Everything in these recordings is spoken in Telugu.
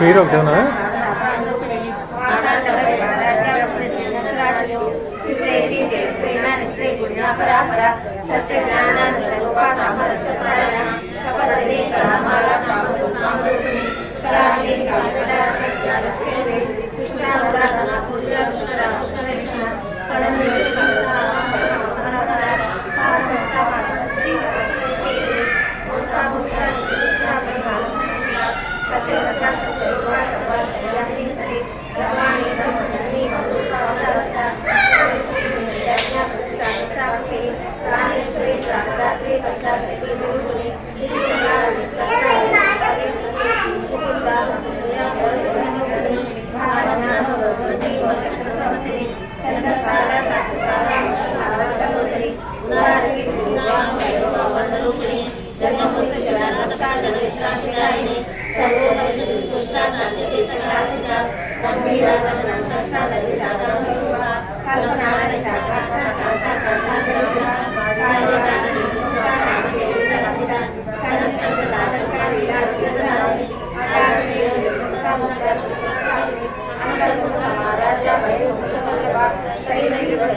चीर है ปัเจกสัจจะสัจะว่าสัจจะสังจะไม่ด้งสติแล้วว่า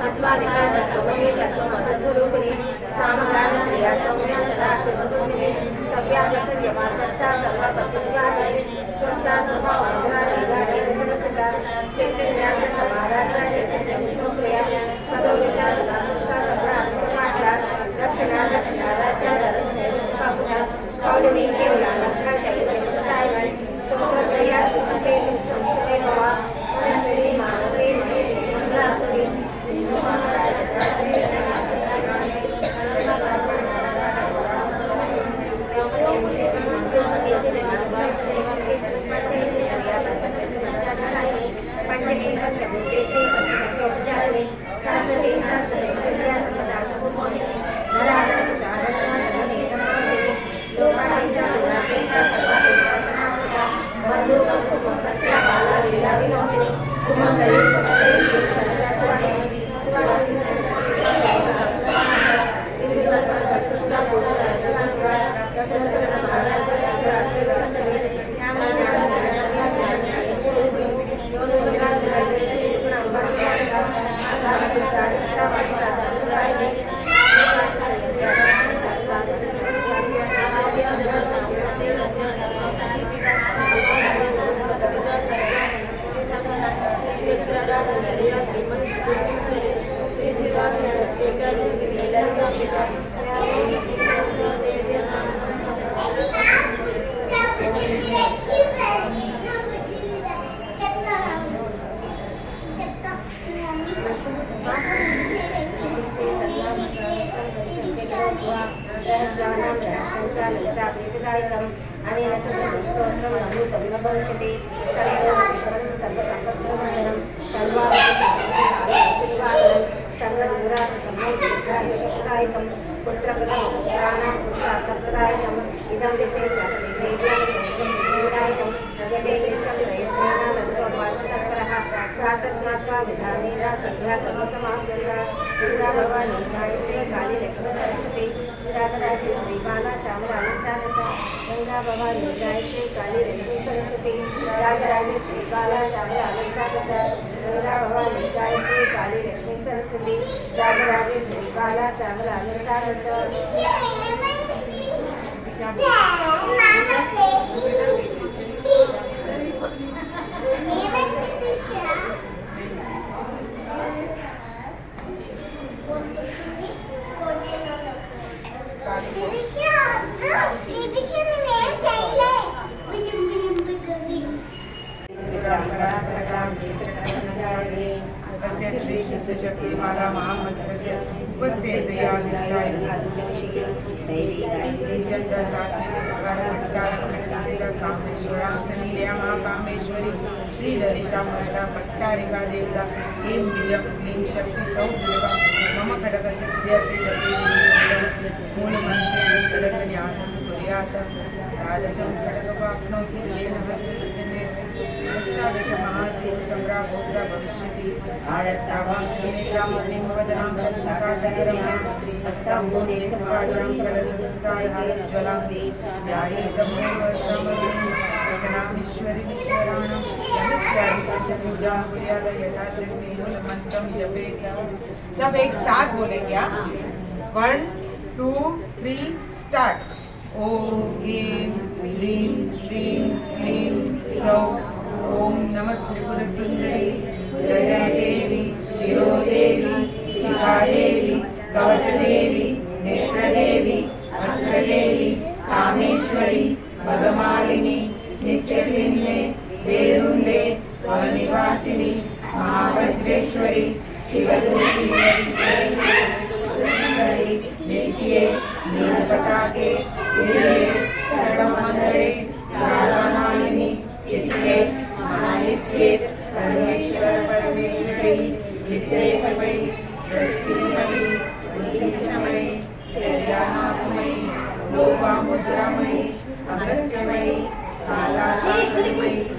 तत्वाधिकार तत्वमये तत्वमतस्वरूपिणी सामगान क्रिया सौम्य सदा सर्वगुणिने सव्या प्रसज्य मार्गस्था सर्वपत्युद्धारे स्वस्ता Grazie. కాయకం అనే స్తోత్రం నమూతం న పుత్ర ప్రాణ సంప్రదాయ भवानी गायत्री काली लक्ष्मी सरस्वती राजराजेश्वरी बाला श्यामला प्रसाद गंगा भवानी गायत्री काली लक्ष्मी सरस्वती राजराजेश्वरी बाला श्यामला अलंका तस्य सिद्धशक्तिमाला महामन्त्रस्य उपस्थेतया मरला भट्टारिका देवता ऐं बीजं क्लीं शक्ति सौदेवा मम खडकसिद्ध्यर्थे मूलमन्त्रेश्वरन्यासं कुर्यात् तादृशं खडकवाप्नोति येन हस्तजन्मे अष्टादशमहादेवसम्राभोक्ता भविष्यति सब एक साथ बोलेंगे वन टू थ्री स्टार्ट ॐ ह्रीं ह्रीं श्रीं क्लीं सौः ॐ नमः त्रिपुरसुन्दरी। हृदयदेवी హృదయదేవి శిరోదేవి శిఖాదేవి కవచదేవి నేత్రదేవి అస్త్రదేవి కామేశ్వరి భగమాలిని నిత్యలింగే వేరుండే వననివాసిని మహావజ్రేశ్వరి శివదూరి నీతియే నీలపతాకే నీలే वामुद्रामयी अगस्त्यमयी कालाकारमयी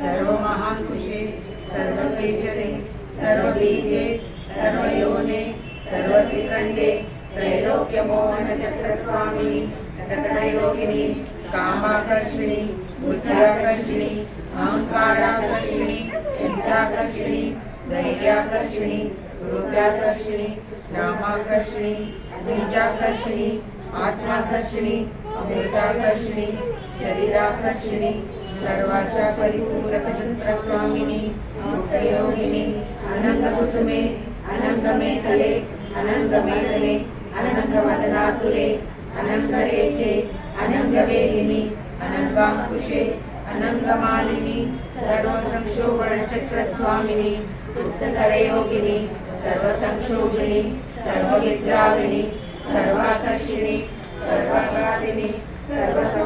सर्वोन्मादिनी सर्वमहाङ्कुशे सर्वकेचरे सर्वबीजे सर्वयोने सर्वत्रिकण्डे त्रैलोक्यमोहनचक्रस्वामिनि टकटयोगिनी कामाकर्षिणी बुद्ध्याकर्षिणी अहङ्काराकर्षिणी चिन्ताकर्षिणी धैर्याकर्षिणी रुद्राकर्षिणी रामाकर्षिणी बीजाकर्षिणी आत्माकर्षिणी अमृताकर्षिणी शरीराकर्षिणी सर्वाशा परिपूर्णचन्द्रस्वामिनी मुक्तयोगिनी अनङ्गकुसुमे अनङ्गमेखले अनङ्गमेखले अनङ्गवदनातुरे अनङ्गरेखे अनङ्गवेगिनी अनङ्गाङ्कुशे अनङ्गमालिनी सर्वसंक्षोभणचक्रस्वामिनी उत्तकरयोगिनी सर्वसंक्षोभिनी सर्वविद्राविणी सर्वाकर्षिणी सर्वकारिणी सर्वसम्मोहिनी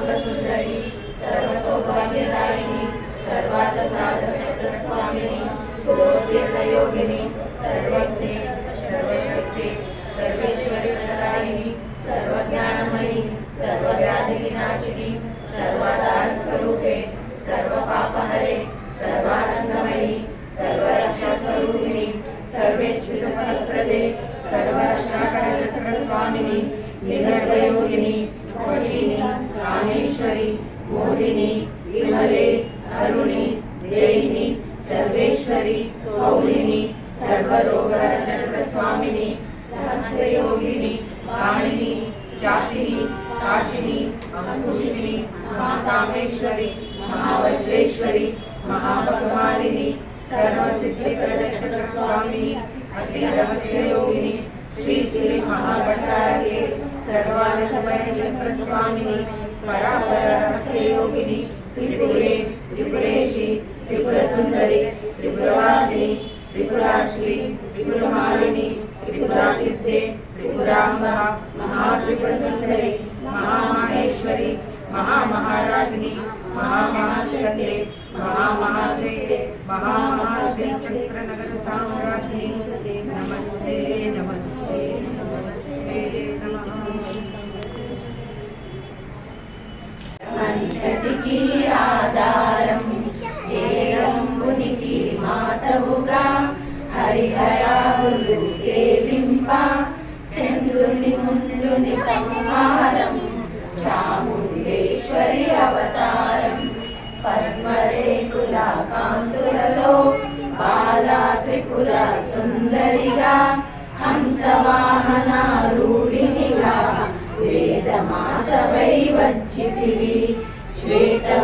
श्यामसुन्दरी सर्वसौभाग्यदायिनी सर्वार्थसाधकचक्रस्वामिनी सर्वज्ञ सर्वशक्ति सर्वेश्वरी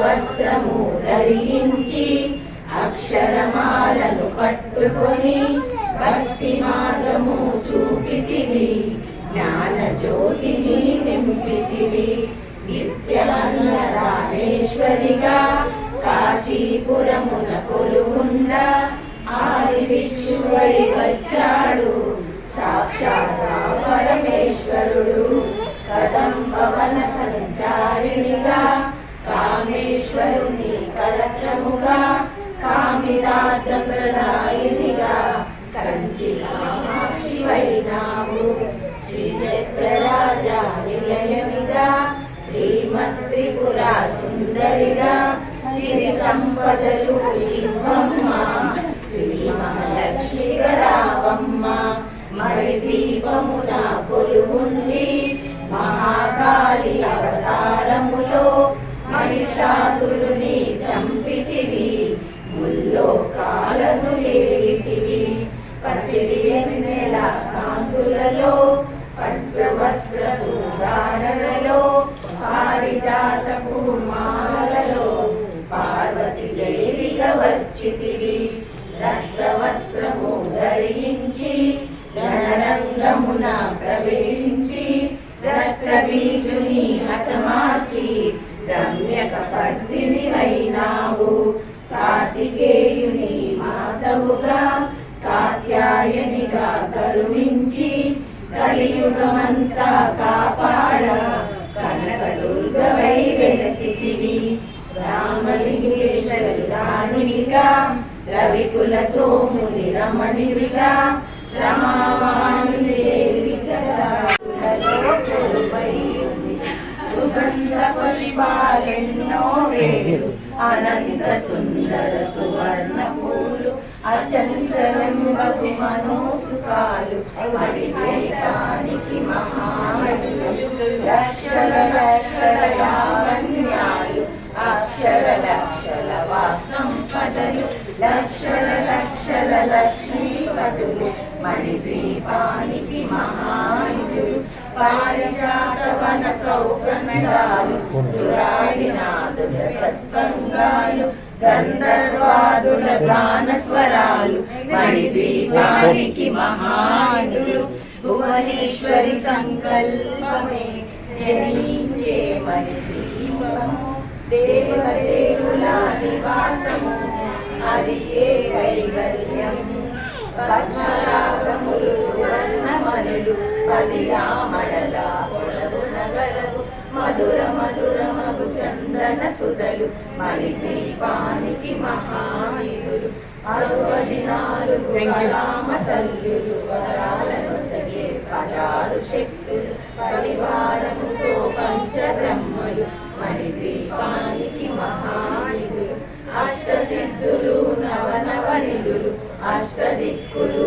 వస్త్రము ధరించి అక్షరమాలను పట్టుకొని భక్తి మార్గము చూపితివి జ్ఞాన జ్యోతిని నింపితివి. నిత్యమన్నరామేశ్వరిగా కాశీపురమున కొలుగుండా ఆది భిక్షువై వచ్చాడు. సాక్షాత్ పరమేశ్వరుడు కదంబవన సంచారిణిగా కామేశ్వరుని కలత్రముగా కామితార్థ ప్రదాయినిగా కంచి శ్రీ శ్రీచక్రరాజా నిలయనిగా శ్రీమత్రిపుర సుందరిగా సిరి సంపదలు ఇవ్వమ్మ శ్రీ మహాలక్ష్మి గరావమ్మ మడి దీపమున కొలువుండి మహాకాళి అవతారములో మహిషాసురుని చంపితివి. ముల్లోకాలను ఏలితివి పసిరియని నెల కాంతులలో పట్టు వస్త్రపు ధారణలో పారిజాతపు మాలలో పార్వతి దేవిగా వచ్చితివి రక్ష వస్త్రము ధరించి రణరంగమున ప్రవే కలియుగమంతా కాపాడ? కనక దుర్గవై వెలసితివి. రామలింగేశ్వరి రాణివిగా రవికుల సోముని రమణివిగా రమావాణి సేవికగా కొలువై ఉంది. సుగంధ పుష్పాలెన్నో వేలు అనంత సుందర సువర్ణ పూలు అచంచలంబగు మనోసుకాలు మరి మహామణులు లక్షల లక్షల లావణ్యాలు అక్షర లక్షల వాక్ సంపదలు లక్షల లక్షల లక్ష్మీపతులు మణిద్వీపానికి మహాయులు పారిజాతవన సౌగంధాలు సురాదినాదుల సత్సంగాలు గంధర్వాదుల గాన స్వరాలు మణిద్వీపానికి మహానులు భువనేశ్వరి సంకల్పమే. జనించే మణిద్వీపము దేవదేవుల నివాసము అది ఏ కైవల్యం పద్మరాగములు సువర్ణమలులు పది ఆమడల పొడవు నగరము మధుర మధుర మగు చందన సుధలు మణిద్వీపానికి మహాయులు అరవది నాలుగు రామ తల్లులు వరాలను సగే పదారు శక్తులు. పరివారముతో పంచబ్రహ్మలు మణిద్వీపానికి మహానిధులు అష్టసిద్ధులు నవనవనిధులు అష్టదిక్కులు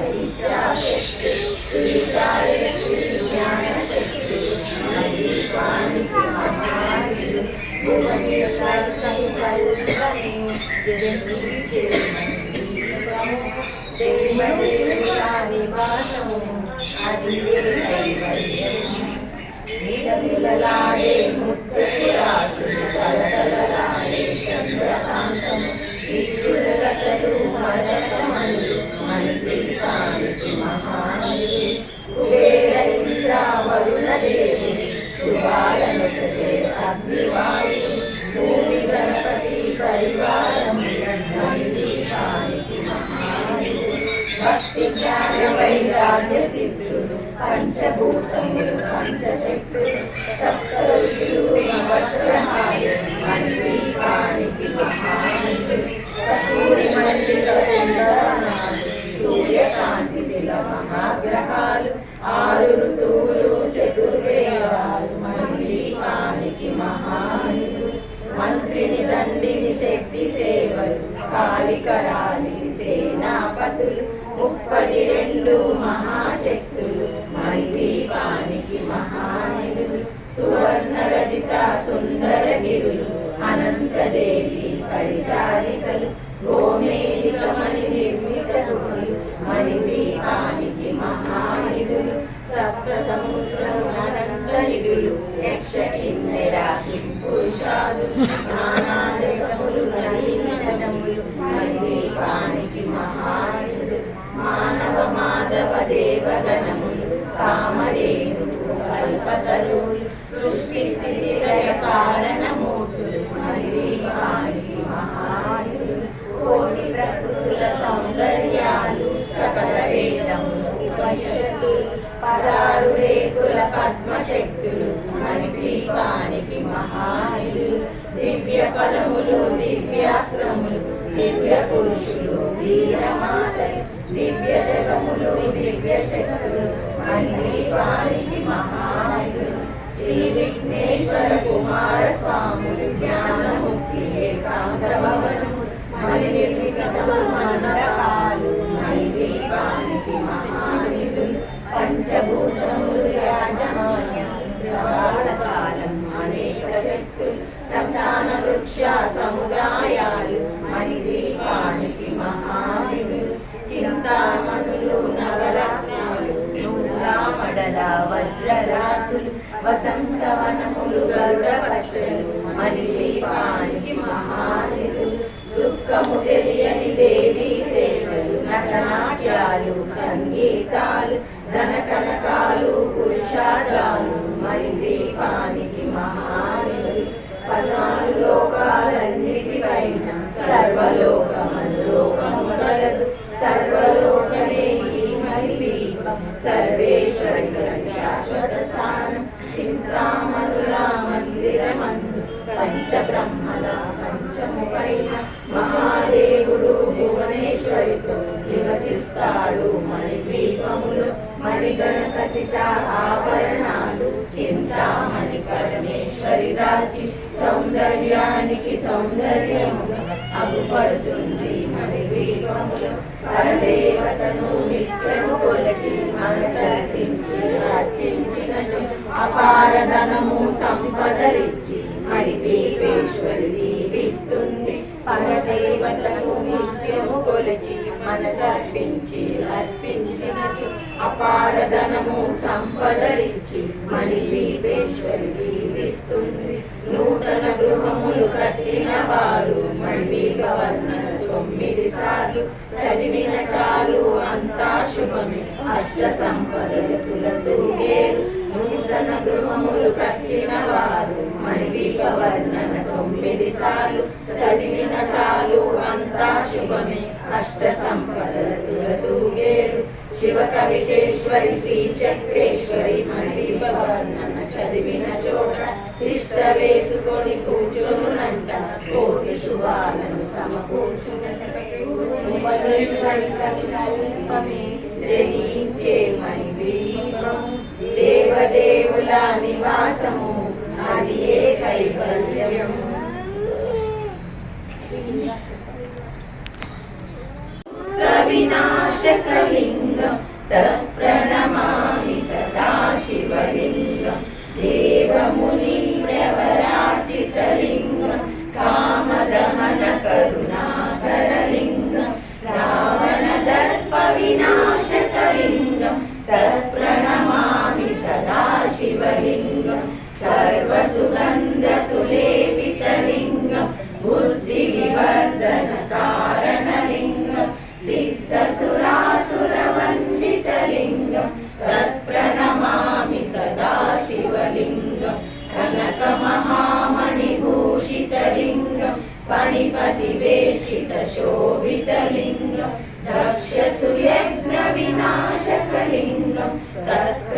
కలకలలాడే ముత్తరాసుని కలకలలాడే చంద్రకాంతము విద్యులతలు మదకమణి మణిపిల్కానికి మహానీయే కుబేర ఇంద్ర వరుణ దేవిని శుభాలను సగే అగ్నివాణిని భూమి గణపతి పరివారం మణిపీఠానికి మహానీయు భక్తి జ్ఞాన పంచభూతములు పంచ bendita venga. విఘ్నేశ్వర కుమార స్వాములు జ్ఞానముక్తి ఏకాంత భవనము మండపాలు దీపానికి మహానిధులు పంచభూతములు యాజమాన్యాలు అనేక వసంత கொடுத்தருட మనసర్పించి అర్పించినచు అపారధనము సంపదరించి మణి ద్వీపేశ్వరి దీవిస్తుంది. నూతన గృహములు కట్టిన వారు మణివీపవర్ణన తొమ్మిది సార్లు. చదివిన చాలు అంతా శుభమే. అష్ట సంపదలు తులతూగేరు నూతన గృహములు కట్టిన వారు మణిదీప వర్ణన తొమ్మిది సార్లు చదివిన చాలు అంతా శుభమే. అష్ట సంపదల తులతూగేరు శివ కవితేశ్వరి శ్రీ చక్రేశ్వరి మణిదీప వర్ణన చదివిన చోట తిష్ట వేసుకొని కూర్చొనునంట కోటి శుభాలను సమకూర్చునంట. సంకల్పమే జయించే మణిదీపం. దేవదేవుల నివాసము అది కైవల్యం కవినాశకలింగం తత్ప్రణమామి సదాశివలింగం. దేవముని వినాశకలింగం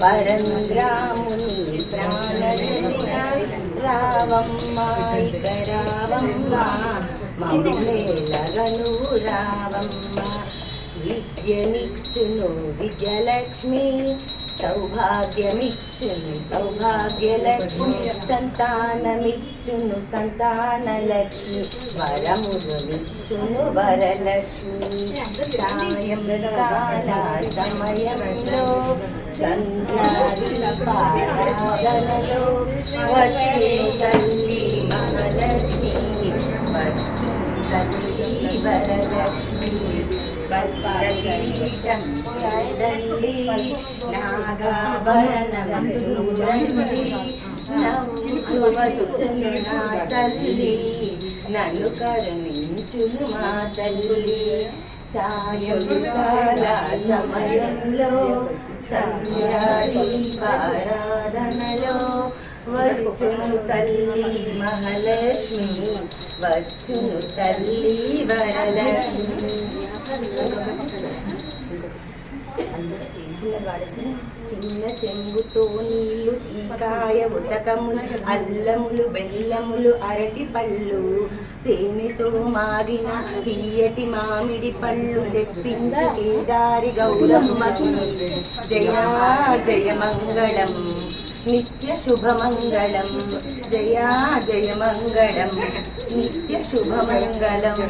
పరంగ్రాముని ప్రాణరక్షణ రావమ్మ ఇక రావమ్మ మమ్మేలగను రావమ్మ. విద్యనిచ్చును విద్యలక్ష్మి సౌభాగ్యమిచ్చును సౌభాగ్యలక్ష్మి. సంతానమిచ్చును సంతానలక్ష్మి వరములనిచ్చును వరలక్ష్మి. సాయంకాల సమయంలో సంధ్యాదీపారాధనలో వచ్చును తల్లి మహాలక్ష్మి వచ్చు తల్లి వరలక్ష్మి వజ్రకిరీటం చూడండి నాగాభరణం చూడండి నవ్వుతూ వచ్చును నా తల్లి నన్ను కరుణించును మా తల్లి సాయంకాల సమయంలో సంధ్యాదీపారాధనలో వచ్చును తల్లి మహాలక్ష్మి వచ్చును తల్లి వరలక్ష్మి. చిన్న చెంబుతో నీళ్ళు సీకాయ ఉతకములు అల్లములు బెల్లములు అరటి పళ్ళు. తేనెతో మాగిన తీయటి మామిడి పళ్ళు తెప్పించు కేదారి గౌరమ్మకి. జయా జయ మంగళం నిత్య శుభమంగళం. జయా జయ మంగళం నిత్య శుభమంగళం.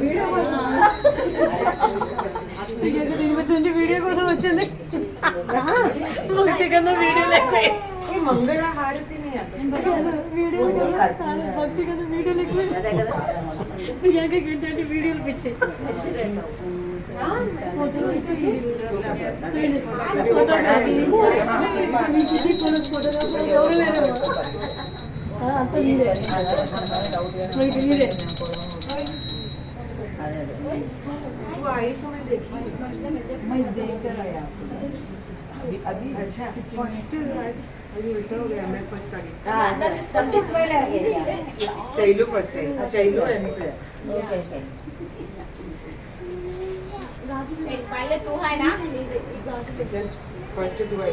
వీడియో కోసం వచ్చింది కన్నా వీడియో లేకపోయి మంగళ హారతిని ప్రియాంకకి ఏంటంటే వీడియోలు పిచ్చి అంత మీరే आई सो मैं देखी अच्छा फ़र्स्ट अभी उल्टा हो गया मैं फ़र्स्ट आ गई। सबसे पहले आ गया चैलो फ़र्स्ट है। चैलो है पहले तू है ना? फ़र्स्ट तू आई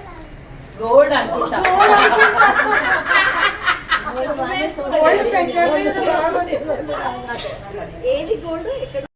గోల్డ్ అనుకుంటా. ఏది గోల్డ్?